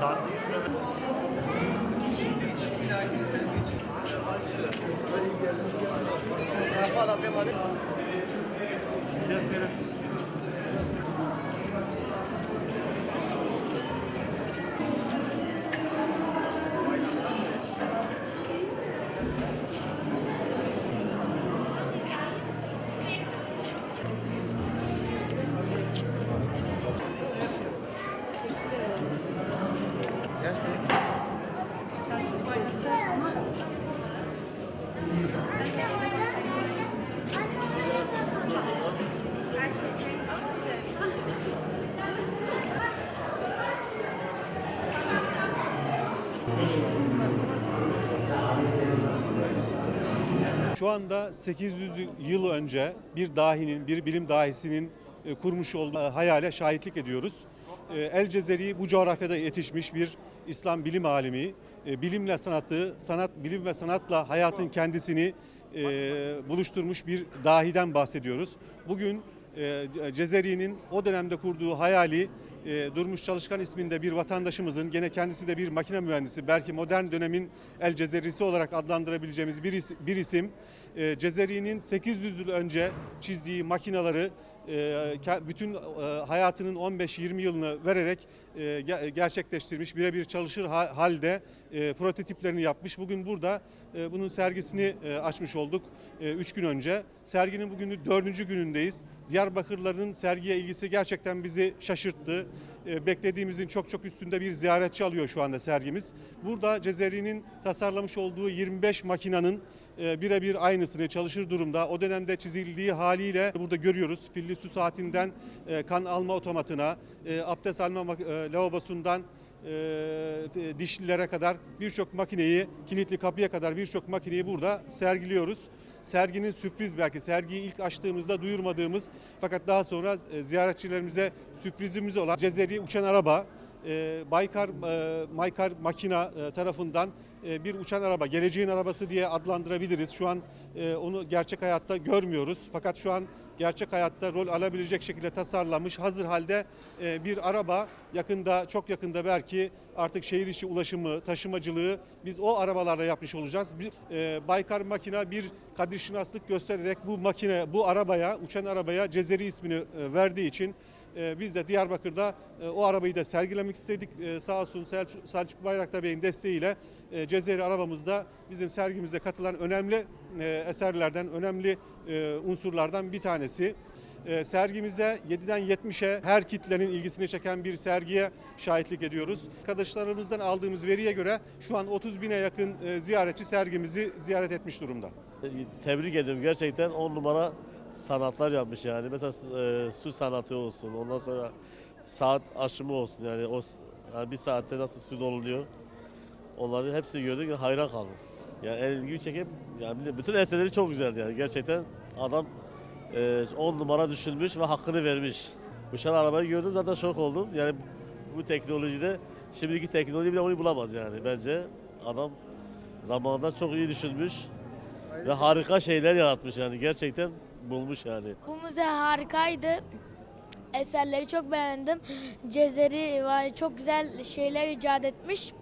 Kafa da bir var. Güzel bir Şu anda 800 yıl önce bir dahinin, bir bilim dahisinin e, kurmuş olduğu hayale şahitlik ediyoruz. E, El Cezeri bu coğrafyada yetişmiş bir İslam bilim alimi. E, Bilimle sanatı, sanat bilim ve sanatla hayatın kendisini buluşturmuş bir dahiden bahsediyoruz. Bugün Cezeri'nin o dönemde kurduğu hayali e, Durmuş Çalışkan isminde bir vatandaşımızın gene kendisi de bir makine mühendisi belki modern dönemin El Cezerisi olarak adlandırabileceğimiz bir, is- bir isim. E, Cezeri'nin 800 yıl önce çizdiği makinaları e, bütün e, hayatının 15-20 yılını vererek e, ge- gerçekleştirmiş birebir çalışır ha- halde prototiplerini yapmış. Bugün burada bunun sergisini açmış olduk 3 gün önce. Serginin bugün dördüncü günündeyiz. Diyarbakırların sergiye ilgisi gerçekten bizi şaşırttı. Beklediğimizin çok çok üstünde bir ziyaretçi alıyor şu anda sergimiz. Burada Cezeri'nin tasarlamış olduğu 25 makinanın e, birebir aynısını çalışır durumda. O dönemde çizildiği haliyle burada görüyoruz. Filli su saatinden e, kan alma otomatına, e, abdest alma e, lavabosundan dişlilere kadar birçok makineyi, kilitli kapıya kadar birçok makineyi burada sergiliyoruz. Serginin sürpriz belki sergiyi ilk açtığımızda duyurmadığımız fakat daha sonra ziyaretçilerimize sürprizimiz olan Cezeri uçan araba Baykar Maykar Makina tarafından bir uçan araba, geleceğin arabası diye adlandırabiliriz. Şu an e, onu gerçek hayatta görmüyoruz. Fakat şu an gerçek hayatta rol alabilecek şekilde tasarlanmış hazır halde e, bir araba yakında çok yakında belki artık şehir içi ulaşımı, taşımacılığı biz o arabalarla yapmış olacağız. Bir, e, Baykar Makina bir kadir şinaslık göstererek bu makine, bu arabaya, uçan arabaya Cezeri ismini e, verdiği için e, biz de Diyarbakır'da e, o arabayı da sergilemek istedik. E, sağ olsun Selçuk, Selçuk Bey'in desteğiyle e, Cezeri arabamızda bizim sergimize katılan önemli e, eserlerden, önemli e, unsurlardan bir tanesi. E, sergimize 7'den 70'e her kitlenin ilgisini çeken bir sergiye şahitlik ediyoruz. Arkadaşlarımızdan aldığımız veriye göre şu an 30 bine yakın ziyaretçi sergimizi ziyaret etmiş durumda. Tebrik ediyorum gerçekten 10 numara sanatlar yapmış yani. Mesela e, su sanatı olsun, ondan sonra saat aşımı olsun yani o yani bir saatte nasıl su dolunuyor. Onların hepsini gördük hayran kaldım. Yani el ilgimi çekip yani bütün eserleri çok güzeldi yani gerçekten adam 10 numara düşünmüş ve hakkını vermiş. Uçan arabayı gördüm zaten şok oldum. Yani bu teknolojide şimdiki teknoloji bile onu bulamaz yani bence. Adam zamanında çok iyi düşünmüş ve harika şeyler yaratmış yani gerçekten bulmuş yani. Bu müze harikaydı. Eserleri çok beğendim. Cezeri var, çok güzel şeyler icat etmiş.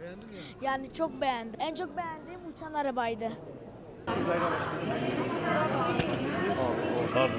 Beğendin mi? Yani çok beğendim. En çok beğendiğim uçan arabaydı. Pardon.